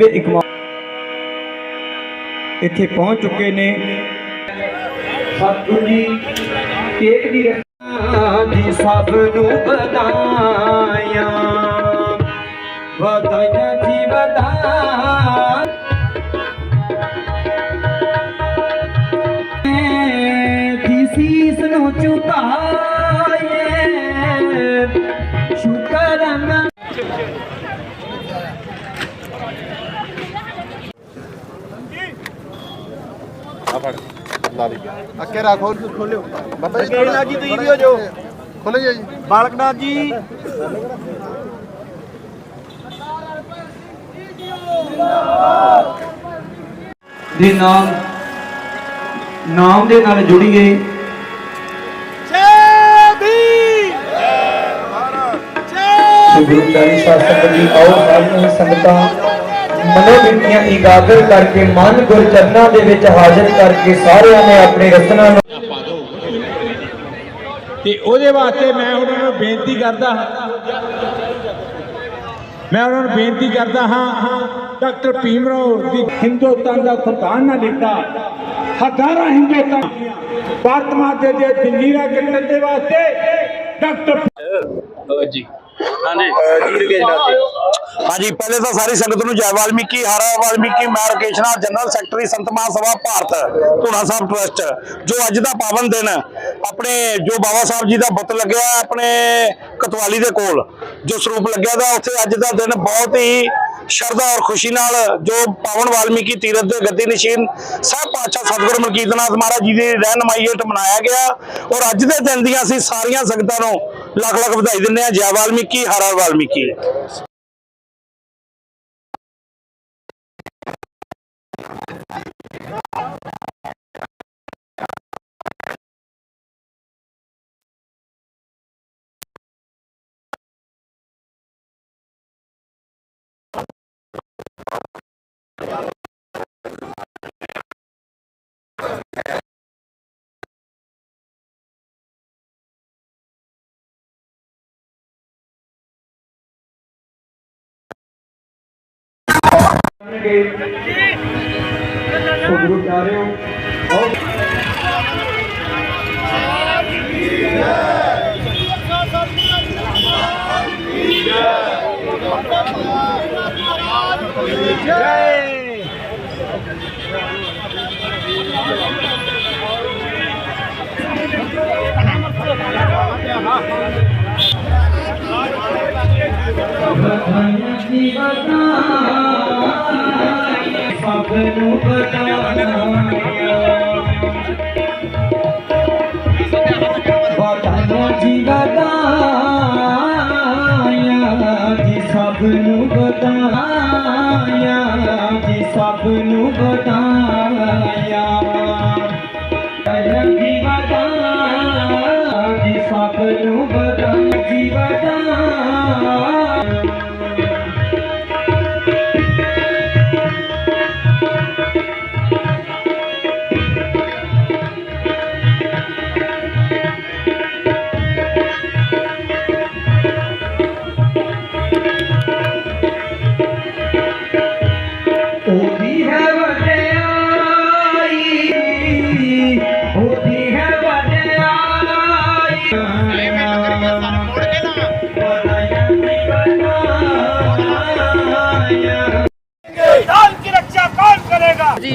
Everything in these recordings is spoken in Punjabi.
ਸਾਹਿਬ ਇਕਮਾ ਇੱਥੇ ਪਹੁੰਚ ਚੁੱਕੇ ਨੇ। ਸਤਿਗੁਰੂ ਜੀ, ਕੇਕ ਦੀ ਰਸਨਾ ਜੀ ਸਭ ਨੂੰ ਵਧਾਇਆ ਵਧਾਈਆਂ ਜੀ ਵਧਾਈਆਂ। ਸੀਸ ਨੂੰ ਝੁਕਾਏ ਅੱਗੇ ਰੱਖੋ ਖੋਲਿਓ। ਬਾਬਾ ਜੀ ਅੱਗੇ ਜੀ ਤੁਸੀਂ ਵੀ ਹੋ ਜਾਓ। ਖੋਲੋ ਜੀ। ਬਾਲਕਨਾਥ ਜੀ। ਦੇ ਨਾਮ ਨਾਮ ਦੇ ਨਾਲ ਜੁੜੀਏ। ਗੁਰੂ ਜੀ ਆਓ ਸਾਰੀਆਂ ਸੰਗਤਾਂ। ਮਨੋ ਬਿਰਤੀਆਂ ਇਕਾਗਰ ਕਰਕੇ ਮਨ ਗੁਰ ਚਰਨਾਂ ਦੇ ਵਿੱਚ ਹਾਜ਼ਰ ਕਰਕੇ ਸਾਰਿਆਂ ਨੇ ਆਪਣੇ ਰਤਨਾਂ ਨੂੰ ਤੇ ਉਹਦੇ ਵਾਸਤੇ ਮੈਂ ਉਹਨਾਂ ਨੂੰ ਬੇਨਤੀ ਕਰਦਾ ਹਾਂ। ਮੈਂ ਉਹਨਾਂ ਨੂੰ ਬੇਨਤੀ ਕਰਦਾ ਹਾਂ ਡਾਕਟਰ ਭੀਮਰਾਓ ਦੀ ਹਿੰਦੁਸਤਾਨ ਦਾ ਸੰਵਿਧਾਨ ਨਾ ਲਿਖਦਾ ਹਜ਼ਾਰਾਂ ਹਿੰਦੁਸਤਾਨ ਭਾਰਤ ਮਾਤੇ ਦੇ ਜੰਜੀਰਾਂ ਕੱਟਣ ਦੇ ਵਾਸਤੇ ਡਾਕਟਰ ਹਾਂਜੀ। ਪਹਿਲੇ ਤਾਂ ਸਾਰੀ ਸੰਗਤ ਨੂੰ ਜੈ ਵਾਲਮੀਕੀ ਹਰ ਹਰ ਵਾਲਮੀਕੀ ਮੈਂ ਰਕੇਸ਼ ਨਾਲ ਜਨਰਲ ਸੈਕਟਰੀ ਸੰਤ ਮਹਾਸਭਾ ਭਾਰਤ ਧੂਣਾ ਸਾਹਿਬ ਟਰਸਟ ਜੋ ਅੱਜ ਦਾ ਪਾਵਨ ਦਿਨ ਆਪਣੇ ਜੋ ਬਾਬਾ ਸਾਹਿਬ ਜੀ ਦਾ ਬੁੱਤ ਲੱਗਿਆ ਆਪਣੇ ਕਤਵਾਲੀ ਦੇ ਕੋਲ ਜੋ ਸਰੂਪ ਲੱਗਿਆ ਦਾ ਉੱਥੇ ਅੱਜ ਦਾ ਦਿਨ ਬਹੁਤ ਹੀ ਸ਼ਰਧਾ ਔਰ ਖੁਸ਼ੀ ਨਾਲ ਜੋ ਪਾਵਨ ਵਾਲਮੀਕੀ ਤੀਰਥ ਦੇ ਗੱਦੀ ਨਿਸ਼ੀਨ ਸਾਹਿਬ ਪਾਤਸ਼ਾਹ ਸਤਿਗੁਰੂ ਮਲਕੀਤਨਾਥ ਮਹਾਰਾਜ ਜੀ ਦੀ ਰਹਿਨਮਾਈ ਹੇਠ ਮਨਾਇਆ ਗਿਆ ਔਰ ਅੱਜ ਦੇ ਦਿਨ ਦੀਆਂ ਅਸੀਂ ਸਾਰੀਆਂ ਸੰਗਤਾਂ ਨੂੰ ਲੱਖ ਲੱਖ ਵਧਾਈ ਦਿੰਦੇ ਹਾਂ। ਜੈ ਵਾਲਮੀਕੀ ਹਰ ਹਰ ਵਾਲਮੀਕੀ। ਸੋ ਗੁਰੂ ਪਿਆਰਿਓ ਆਓ ਵਧਾਈਆਂ ਜੀ ਵਧਾਈਆਂ ਸਭ ਨੂੰ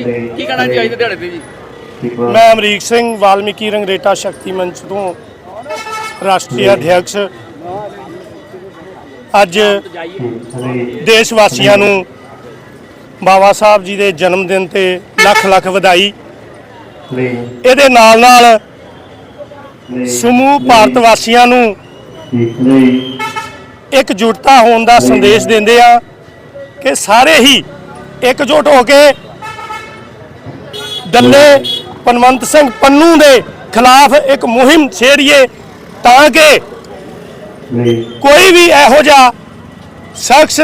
ਕੀ ਕਹਿਣਾ ਚਾਹੀਦਾ ਦਿਹਾੜੇ ਤੇ ਜੀ? ਮੈਂ ਅਮਰੀਕ ਸਿੰਘ ਵਾਲਮੀਕੀ ਰੰਗਰੇਟਾ ਸ਼ਕਤੀ ਮੰਚ ਤੋਂ ਰਾਸ਼ਟਰੀ ਅਧਿਆਕਸ਼ ਅੱਜ ਦੇਸ਼ ਵਾਸੀਆਂ ਨੂੰ ਬਾਬਾ ਸਾਹਿਬ ਜੀ ਦੇ ਜਨਮ ਦਿਨ ਤੇ ਲੱਖ ਲੱਖ ਵਧਾਈ। ਇਹਦੇ ਨਾਲ ਨਾਲ ਸਮੂਹ ਭਾਰਤ ਵਾਸੀਆਂ ਨੂੰ ਇਕਜੁੱਟਤਾ ਹੋਣ ਦਾ ਸੰਦੇਸ਼ ਦਿੰਦੇ ਆ ਕਿ ਸਾਰੇ ਹੀ ਇਕਜੁੱਟ ਹੋ ਕੇ ਦੱਲੇ ਪਨਵੰਤ ਸਿੰਘ ਪੰਨੂ ਦੇ ਖਿਲਾਫ ਇੱਕ ਮੁਹਿੰਮ ਛੇੜੀਏ ਤਾਂ ਕਿ ਕੋਈ ਵੀ ਇਹੋ ਜਿਹਾ ਸ਼ਖਸ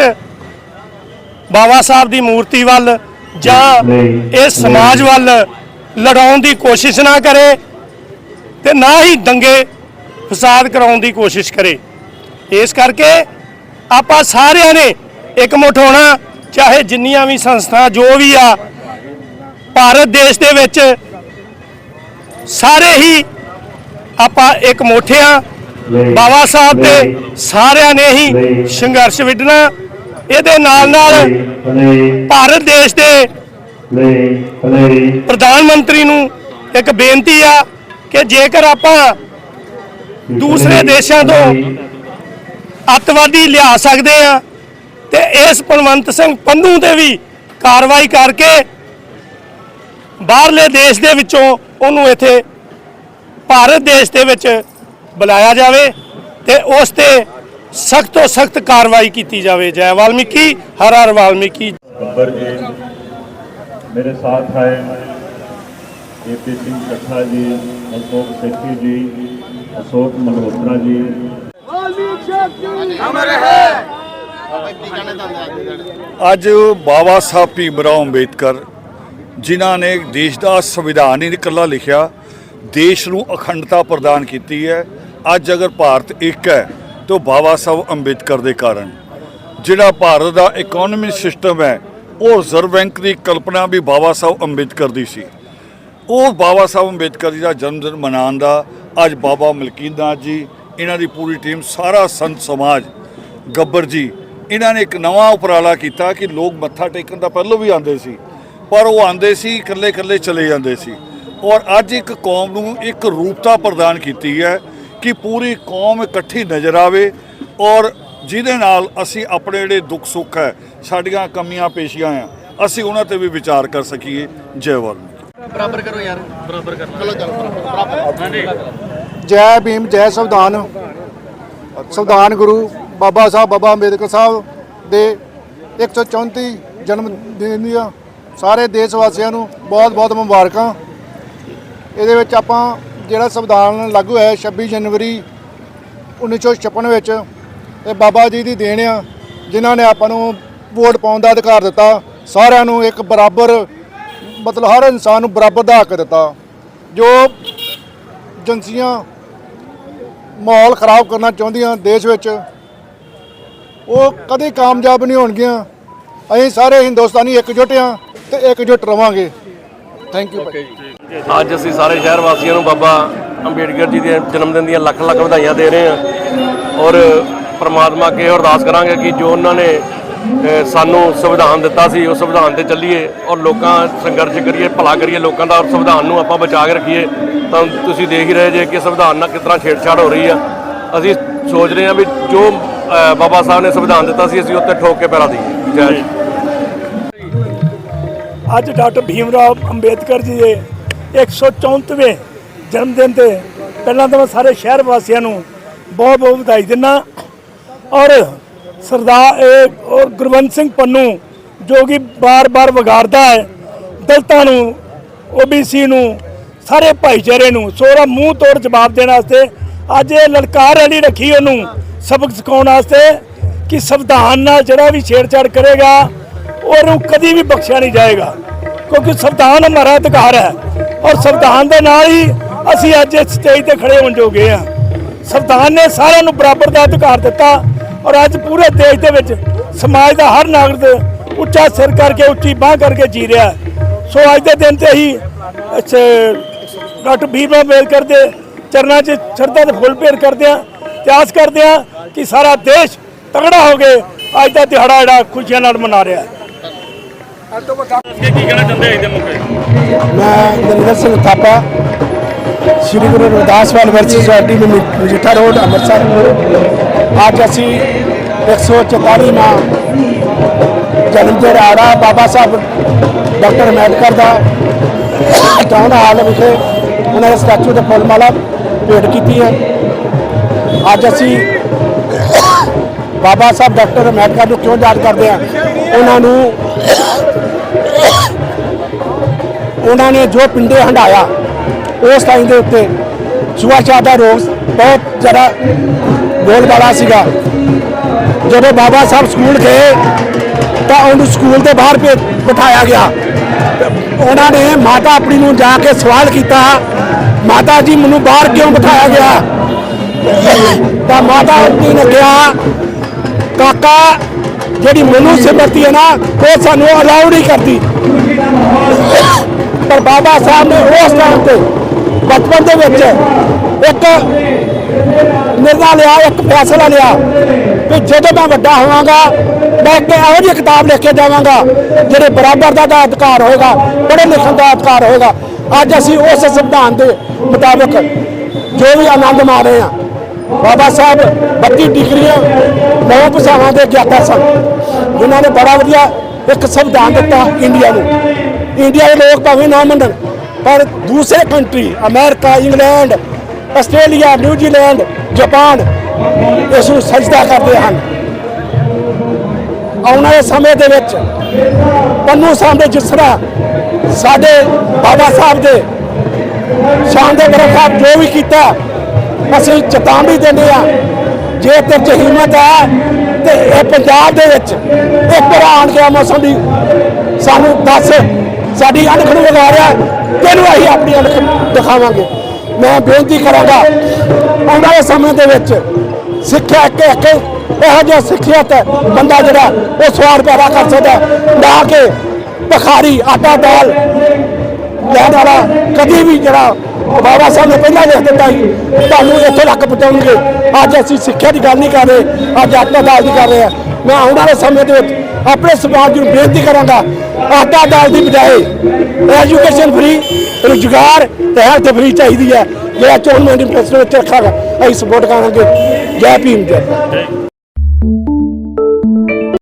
ਬਾਬਾ ਸਾਹਿਬ ਦੀ ਮੂਰਤੀ ਵੱਲ ਜਾਂ ਇਸ ਸਮਾਜ ਵੱਲ ਲੜਾਉਣ ਦੀ ਕੋਸ਼ਿਸ਼ ਨਾ ਕਰੇ ਤੇ ਨਾ ਹੀ ਦੰਗੇ ਫਸਾਦ ਕਰਾਉਣ ਦੀ ਕੋਸ਼ਿਸ਼ ਕਰੇ। ਇਸ ਕਰਕੇ ਆਪਾਂ ਸਾਰਿਆਂ ਨੇ ਇਕਮੁੱਠ ਹੋਣਾ ਚਾਹੇ ਜਿੰਨੀਆਂ ਵੀ ਸੰਸਥਾ ਜੋ ਵੀ ਆ ਭਾਰਤ ਦੇਸ਼ ਦੇ ਵਿੱਚ ਸਾਰੇ ਹੀ ਆਪਾਂ ਇੱਕ ਮੋਠਿਆਂ ਬਾਬਾ ਸਾਹਿਬ ਦੇ ਸਾਰਿਆਂ ਨੇ ਹੀ ਸੰਘਰਸ਼ ਵਿੱਢਣਾ। ਇਹਦੇ ਨਾਲ ਨਾਲ ਭਾਰਤ ਦੇਸ਼ ਦੇ ਪ੍ਰਧਾਨ ਮੰਤਰੀ ਨੂੰ ਇੱਕ ਬੇਨਤੀ ਆ ਕਿ ਜੇਕਰ ਆਪਾਂ ਦੂਸਰੇ ਦੇਸ਼ਾਂ ਤੋਂ ਅੱਤਵਾਦੀ ਲਿਆ ਸਕਦੇ ਆ ਤੇ ਇਸ ਕੁਲਵੰਤ ਸਿੰਘ ਪੰਨੂ ਤੇ ਵੀ ਕਾਰਵਾਈ ਕਰਕੇ ਬਾਹਰਲੇ ਦੇਸ਼ ਦੇ ਵਿੱਚੋਂ ਉਹਨੂੰ ਇੱਥੇ ਭਾਰਤ ਦੇਸ਼ ਦੇ ਵਿੱਚ ਬੁਲਾਇਆ ਜਾਵੇ ਤੇ ਉਸ ਤੇ ਸਖਤ ਤੋਂ ਸਖਤ ਕਾਰਵਾਈ ਕੀਤੀ ਜਾਵੇ। ਜੈ ਵਾਲਮੀਕੀ ਹਰ ਹਰ ਵਾਲਮੀਕੀ। ਗੱਬਰ ਜੀ ਮੇਰੇ ਸਾਥ ਆਏ ਏਪੀ ਸਿੰਘ ਕੱਠਾ ਜੀ ਅਸ਼ੋਕ ਸੇਖੀ ਜੀ ਅਸ਼ੋਕ ਮਲਹੋਤਰਾ ਜੀ। ਅੱਜ ਬਾਬਾ ਸਾਹਿਬ ਭੀਮ ਰਾਓ ਅੰਬੇਦਕਰ ਜਿਨ੍ਹਾਂ ਨੇ ਦੇਸ਼ ਦਾ ਸੰਵਿਧਾਨ ਹੀ ਇਕੱਲਾ ਲਿਖਿਆ, ਦੇਸ਼ ਨੂੰ ਅਖੰਡਤਾ ਪ੍ਰਦਾਨ ਕੀਤੀ ਹੈ। ਅੱਜ ਅਗਰ ਭਾਰਤ ਇੱਕ ਹੈ, ਤਾਂ ਬਾਬਾ ਸਾਹਿਬ ਅੰਬੇਦਕਰ ਦੇ ਕਾਰਨ। ਜਿਹੜਾ ਭਾਰਤ ਦਾ ਇਕਨੋਮਿਕ ਸਿਸਟਮ ਹੈ, ਉਹ ਰਿਜ਼ਰਵ ਬੈਂਕ ਦੀ ਕਲਪਨਾ ਵੀ ਬਾਬਾ ਸਾਹਿਬ ਅੰਬੇਦਕਰ ਦੀ ਸੀ। ਉਹ ਬਾਬਾ ਸਾਹਿਬ ਅੰਬੇਦਕਰ ਜੀ ਦਾ ਜਨਮ ਦਿਨ ਮਨਾਉਣ ਦਾ, ਅੱਜ ਬਾਬਾ ਮਲਕੀਤ ਨਾਥ ਜੀ, ਇਹਨਾਂ ਦੀ ਪੂਰੀ ਟੀਮ ਸਾਰਾ ਸੰਤ ਸਮਾਜ, ਗੱਬਰ ਜੀ, ਇਹਨਾਂ ਨੇ ਇੱਕ ਨਵਾਂ ਉਪਰਾਲਾ ਕੀਤਾ ਕਿ ਲੋਕ ਮੱਥਾ ਟੇਕਣ ਦਾ ਪਹਿਲਾਂ ਵੀ ਆਉਂਦੇ ਸੀ। ਪਰ ਉਹ ਆਉਂਦੇ ਸੀ ਇਕੱਲੇ ਇਕੱਲੇ ਚਲੇ ਜਾਂਦੇ ਸੀ। ਔਰ ਅੱਜ ਇੱਕ ਕੌਮ ਨੂੰ ਇੱਕ ਰੂਪਤਾ ਪ੍ਰਦਾਨ ਕੀਤੀ ਹੈ ਕਿ ਪੂਰੀ ਕੌਮ ਇਕੱਠੀ ਨਜ਼ਰ ਆਵੇ ਔਰ ਜਿਹਦੇ ਨਾਲ ਅਸੀਂ ਆਪਣੇ ਜਿਹੜੇ ਦੁੱਖ ਸੁੱਖ ਹੈ ਸਾਡੀਆਂ ਕਮੀਆਂ ਪੇਸ਼ੀਆਂ ਆ ਅਸੀਂ ਉਹਨਾਂ ਤੇ ਵੀ ਵਿਚਾਰ ਕਰ ਸਕੀਏ। ਜੈ ਵਾਲਮੀਕੀ ਬਰਾਬਰ ਕਰੋ ਯਾਰ। ਬਰਾਬਰ ਜੈ ਭੀਮ ਜੈ ਸੰਵਿਧਾਨ। ਸੰਵਿਧਾਨ ਗੁਰੂ ਬਾਬਾ ਸਾਹਿਬ ਬਾਬਾ ਅੰਬੇਦਕਰ ਸਾਹਿਬ ਦੇ 134 ਜਨਮ ਦਿਨ ਦੀਆਂ ਸਾਰੇ ਦੇਸ਼ ਵਾਸੀਆਂ ਨੂੰ ਬਹੁਤ ਬਹੁਤ ਮੁਬਾਰਕਾਂ। ਇਹਦੇ ਵਿੱਚ ਆਪਾਂ ਜਿਹੜਾ ਸੰਵਿਧਾਨ ਲਾਗੂ ਹੋਇਆ 26 ਜਨਵਰੀ 1956 ਵਿੱਚ, ਇਹ ਬਾਬਾ ਜੀ ਦੀ ਦੇਣ ਆ, ਜਿਨ੍ਹਾਂ ਨੇ ਆਪਾਂ ਨੂੰ ਵੋਟ ਪਾਉਣ ਦਾ ਅਧਿਕਾਰ ਦਿੱਤਾ। ਸਾਰਿਆਂ ਨੂੰ ਇੱਕ ਬਰਾਬਰ, ਮਤਲਬ ਹਰ ਇਨਸਾਨ ਨੂੰ ਬਰਾਬਰ ਦਾ ਹੱਕ ਦਿੱਤਾ। ਜੋ ਏਜੰਸੀਆਂ ਮਾਹੌਲ ਖਰਾਬ ਕਰਨਾ ਚਾਹੁੰਦੀਆਂ ਦੇਸ਼ ਵਿੱਚ, ਉਹ ਕਦੇ ਕਾਮਯਾਬ ਨਹੀਂ ਹੋਣਗੀਆਂ। ਅਸੀਂ ਸਾਰੇ ਹਿੰਦੁਸਤਾਨੀ ਇਕਜੁੱਟ ਹਾਂ। ਤੇ ਇਕਜੁੱਟ ਰਵਾਂਗੇ। ਥੈਂਕ ਯੂ ਭਾਈ। ਅੱਜ ਅਸੀਂ ਸਾਰੇ ਸ਼ਹਿਰ ਵਾਸੀਆਂ ਨੂੰ ਬਾਬਾ ਅੰਬੇਡਕਰ ਜੀ ਦੇ ਜਨਮ ਦਿਨ ਦੀਆਂ ਲੱਖ ਲੱਖ ਵਧਾਈਆਂ ਦੇ ਰਹੇ ਹਾਂ ਔਰ ਪ੍ਰਮਾਤਮਾ ਅੱਗੇ ਅਰਦਾਸ ਕਰਾਂਗੇ ਕਿ ਜੋ ਉਹਨਾਂ ਨੇ ਸਾਨੂੰ ਸੰਵਿਧਾਨ ਦਿੱਤਾ ਸੀ ਉਸ ਸੰਵਿਧਾਨ ਤੇ ਚੱਲੀਏ ਔਰ ਲੋਕਾਂ ਸੰਘਰਸ਼ ਕਰੀਏ ਭਲਾ ਕਰੀਏ ਲੋਕਾਂ ਦਾ ਔਰ ਸੰਵਿਧਾਨ ਨੂੰ ਆਪਾਂ ਬਚਾ ਕੇ ਰੱਖੀਏ ਤਾਂ ਤੁਸੀਂ ਦੇਖ ਹੀ ਰਹੇ ਜੇ ਕਿ ਸੰਵਿਧਾਨ ਨਾਲ ਕਿਸ ਤਰ੍ਹਾਂ ਛੇੜਛਾੜ ਹੋ ਰਹੀ ਆ। ਅਸੀਂ ਸੋਚ ਰਹੇ ਹਾਂ ਵੀ ਜੋ ਬਾਬਾ ਸਾਹਿਬ ਨੇ ਸੰਵਿਧਾਨ ਦਿੱਤਾ ਸੀ ਅਸੀਂ ਉੱਤੇ ਠੋਕ ਕੇ ਪੈਰਾ ਦਈਏ। ਜੈ ਜੀ। ਅੱਜ ਡਾਕਟਰ ਭੀਮ ਰਾਓ ਅੰਬੇਦਕਰ ਜੀ ਦੇ 134ਵੇਂ ਜਨਮ ਦਿਨ ਤੇ ਪਹਿਲਾਂ ਤਾਂ ਮੈਂ ਸਾਰੇ ਸ਼ਹਿਰ ਵਾਸੀਆਂ ਨੂੰ ਬਹੁਤ ਬਹੁਤ ਵਧਾਈ ਦਿੰਦਾ ਔਰ ਸਰਦਾਰ ਔਰ ਗੁਰਵੰਤ ਸਿੰਘ ਪੰਨੂ ਜੋ ਕਿ ਬਾਰ-ਬਾਰ ਵਿਗਾੜਦਾ ਹੈ, ਦਲਤਾਂ ਨੂੰ ਓਬੀਸੀ ਨੂੰ, ਸਾਰੇ ਭਾਈਚਾਰੇ ਨੂੰ ਸੋਰਾ ਮੂੰਹ ਤੋੜ ਜਵਾਬ ਦੇਣ ਵਾਸਤੇ, ਅੱਜ ਇਹ ਲਲਕਾਰ ਰੈਲੀ ਰੱਖੀ ਉਹਨੂੰ ਸਬਕ ਸਿਖਾਉਣ ਵਾਸਤੇ ਕਿ ਸੰਵਿਧਾਨ ਨਾਲ ਜਿਹੜਾ ਵੀ ਛੇੜਛਾੜ ਕਰੇਗਾ ਉਹਨੂੰ ਕਦੀ ਵੀ ਬਖਸ਼ਿਆ ਨਹੀਂ ਜਾਏਗਾ। ਕਿਉਂਕਿ ਸੰਵਿਧਾਨ ਹਮਾਰਾ ਅਧਿਕਾਰ ਹੈ ਔਰ ਸੰਵਿਧਾਨ ਦੇ ਨਾਲ ਹੀ ਅਸੀਂ ਅੱਜ ਇਸ ਸਟੇਜ ਤੇ ਖੜੇ ਹੋਣ ਜੋਗੇ ਆ ਸੰਵਿਧਾਨ ਨੇ ਸਾਰਿਆਂ ਨੂੰ ਬਰਾਬਰ ਦਾ ਅਧਿਕਾਰ ਦਿੱਤਾ ਔਰ ਅੱਜ ਪੂਰੇ ਦੇਸ਼ ਦੇ ਵਿੱਚ ਸਮਾਜ ਦਾ ਹਰ ਨਾਗਰਿਕ ਉੱਚਾ ਸਿਰ ਕਰਕੇ ਉੱਚੀ ਬਾਹ ਕਰਕੇ ਜੀ ਰਿਹਾ ਸੋ ਅੱਜ ਦੇ ਦਿਨ ਤੇ ਹੀ ਡਾਕਟਰ ਭੀਮ ਅੰਬੇਦਕਰ ਦੇ ਚਰਨਾਂ 'ਚ ਸ਼ਰਧਾ ਦੇ ਫੁੱਲ ਭੇਟ ਕਰਦੇ ਆ ਤੇ ਆਸ ਕਰਦੇ ਆ ਕਿ ਸਾਰਾ ਦੇਸ਼ ਤਗੜਾ ਹੋ ਕੇ ਅੱਜ ਦਾ ਦਿਹਾੜਾ ਜਿਹੜਾ ਖੁਸ਼ੀਆਂ ਨਾਲ ਮਨਾ ਰਿਹਾ ਹੈ। ਕੀ ਕਹਿਣਾ ਚਾਹੁੰਦੇ ਹੋ ਇਹਦੇ ਮੌਕੇ? ਮੈਂ ਨਰਿੰਦਰ ਸਿੰਘ ਥਾਪਾ ਸ੍ਰੀ ਗੁਰੂ ਰਵਿਦਾਸ ਵੈਲਫੇਅਰ ਸੁਸਾਇਟੀ ਨੂੰ ਮਜੀਠਾ ਰੋਡ ਅੰਮ੍ਰਿਤਸਰ। ਅੱਜ ਅਸੀਂ 144ਵਾਂ ਜਨਮ ਦਿਹਾੜਾ ਬਾਬਾ ਸਾਹਿਬ ਡਾਕਟਰ ਅੰਬੇਦਕਰ ਦਾ ਟਾਊਨ ਹਾਲ ਵਿਖੇ ਉਹਨਾਂ ਦੇ ਸਟੈਚੂ ਤੇ ਫੁੱਲ ਮਾਲਾ ਭੇਟ ਕੀਤੀ ਹੈ। ਅੱਜ ਅਸੀਂ ਬਾਬਾ ਸਾਹਿਬ ਡਾਕਟਰ ਅੰਬੇਦਕਰ ਨੂੰ ਕਿਉਂ ਯਾਦ ਕਰਦੇ ਹਾਂ? ਉਹਨਾਂ ਨੂੰ ਉਹਨਾਂ ਨੇ ਜੋ ਪਿੰਡੇ ਹੰਡਾਇਆ ਉਸ ਟਾਈਮ ਦੇ ਉੱਤੇ ਛੂਆਛਾਤ ਦਾ ਰੋਗ ਬਹੁਤ ਜ਼ਿਆਦਾ ਬੋਲਬਾਲਾ ਸੀਗਾ। ਜਦੋਂ ਬਾਬਾ ਸਾਹਿਬ ਸਕੂਲ ਗਏ, ਤਾਂ ਉਹਨੂੰ ਸਕੂਲ ਦੇ ਬਾਹਰ ਬਿਠਾਇਆ ਗਿਆ। ਉਹਨਾਂ ਨੇ ਮਾਤਾ ਆਪਣੀ ਨੂੰ ਜਾ ਕੇ ਸਵਾਲ ਕੀਤਾ, ਮਾਤਾ ਜੀ, ਮੈਨੂੰ ਬਾਹਰ ਕਿਉਂ ਬਿਠਾਇਆ ਗਿਆ? ਤਾਂ ਮਾਤਾ ਆਪਣੀ ਨੇ ਕਿਹਾ, ਕਾਕਾ, ਜਿਹੜੀ ਮਨੂ ਸਿਮਰਤੀ ਹੈ ਨਾ, ਉਹ ਸਾਨੂੰ ਅਲਾਉ ਨਹੀਂ ਕਰਦੀ। ਪਰ ਬਾਬਾ ਸਾਹਿਬ ਨੇ ਉਸ ਟਾਈਮ ਤੇ ਬਚਪਨ ਦੇ ਵਿੱਚ ਇੱਕ ਨਿਰਣਾ ਲਿਆ, ਇੱਕ ਫੈਸਲਾ ਲਿਆ ਕਿ ਜਦੋਂ ਮੈਂ ਵੱਡਾ ਹੋਵਾਂਗਾ, ਮੈਂ ਇੱਕ ਇਹੋ ਜਿਹੀ ਕਿਤਾਬ ਲਿਖ ਕੇ ਜਾਵਾਂਗਾ ਜਿਹੜੇ ਬਰਾਬਰ ਦਾ ਦਾ ਅਧਿਕਾਰ ਹੋਏਗਾ, ਪੜ੍ਹੇ ਲਿਖਣ ਦਾ ਅਧਿਕਾਰ ਹੋਏਗਾ। ਅੱਜ ਅਸੀਂ ਉਸ ਸੰਵਿਧਾਨ ਦੇ ਮੁਤਾਬਕ ਜੋ ਵੀ ਆਨੰਦ ਮਾਣ ਰਹੇ ਹਾਂ, ਬਾਬਾ ਸਾਹਿਬ 32 ਡਿਗਰੀਆਂ ਨੌ ਭਾਸ਼ਾਵਾਂ ਦੇ ਗਿਆਤਾ ਸਨ। ਜਿਨ੍ਹਾਂ ਨੇ ਬੜਾ ਵਧੀਆ ਇੱਕ ਸੰਵਿਧਾਨ ਦਿੱਤਾ ਇੰਡੀਆ ਨੂੰ। ਇੰਡੀਆ ਦੇ ਲੋਕ ਭਾਵੇਂ ਨਾ ਮੰਨਣ, ਪਰ ਦੂਸਰੇ country America England Australia New Zealand Japan ਇਸ ਨੂੰ ਸਜਦਾ ਕਰਦੇ ਹਨ। ਆਉਣ ਵਾਲੇ ਸਮੇਂ ਦੇ ਵਿੱਚ ਪੰਨੂ ਸਾਹਿਬ ਦੇ ਜਿਸ ਤਰ੍ਹਾਂ ਸਾਡੇ ਬਾਬਾ ਸਾਹਿਬ ਦੇ ਸ਼ਾਨ ਦੇ ਬਰਖਾ ਜੋ ਵੀ ਕੀਤਾ, ਅਸੀਂ ਚੇਤਾਵਨੀ ਦਿੰਦੇ ਆ ਜੇ ਤੇ ਚ ਹਿੰਮਤ ਹੈ ਤੇ ਇਹ ਪੰਜਾਬ ਦੇ ਵਿੱਚ ਇੱਕ ਵਾਰ ਆਣ ਕੇ ਮੌਸਮ ਦੀ ਸਾਨੂੰ ਦੱਸ ਸਾਡੀ ਅਣਖ ਨੂੰ ਵਿਗਾੜਿਆ ਤੈਨੂੰ ਅਸੀਂ ਆਪਣੀ ਅਣਖ ਦਿਖਾਵਾਂਗੇ। ਮੈਂ ਬੇਨਤੀ ਕਰਾਂਗਾ, ਆਉਣ ਵਾਲੇ ਸਮੇਂ ਦੇ ਵਿੱਚ ਸਿੱਖਿਆ ਇੱਕ ਇੱਕ ਇਹੋ ਜਿਹਾ ਸਿੱਖਿਅਤ ਬੰਦਾ ਜਿਹੜਾ ਉਹ ਸਵਾਰ ਪੈਦਾ ਕਰ ਸਕਦਾ ਨਾ ਕਿ ਭਖਾਰੀ, ਆਟਾ ਦਾਲ ਲੈਣ ਵਾਲਾ ਕਦੀ ਵੀ ਜਿਹੜਾ ਬਾਬਾ ਸਾਹਿਬ ਨੇ ਪਹਿਲਾਂ ਲਿਖ ਦਿੱਤਾ ਸੀ, ਤੁਹਾਨੂੰ ਇੱਥੇ ਤੱਕ ਪਹੁੰਚਾਉਣਗੇ। ਅੱਜ ਅਸੀਂ ਸਿੱਖਿਆ ਦੀ ਗੱਲ ਨਹੀਂ ਕਰ ਰਹੇ, ਅੱਜ ਆਟਾ ਦਾਲ ਦੀ ਕਰ ਰਹੇ ਹਾਂ। ਮੈਂ ਆਉਣ ਵਾਲੇ ਸਮੇਂ ਦੇ ਵਿੱਚ ਆਪਣੇ ਸਮਾਜ ਨੂੰ ਬੇਨਤੀ ਕਰਾਂਗਾ। ਆਟਾ ਦਾਲ ਦੀ ਬਜਾਏ ਐਜੂਕੇਸ਼ਨ ਫ੍ਰੀ ਰੁਜ਼ਗਾਰ ਤੇ ਹੈਲਥ ਫ੍ਰੀ ਚਾਹੀਦੀ ਹੈ। ਜਿਹੜਾ ਚੋਣ ਮੈਨੀਫੈਸਟੋ ਵਿੱਚ ਰੱਖਾਂਗਾ। ਅਸੀਂ ਸਪੋਰਟ ਕਰਾਂਗੇ। ਜੈ ਭੀਮ, ਜੈ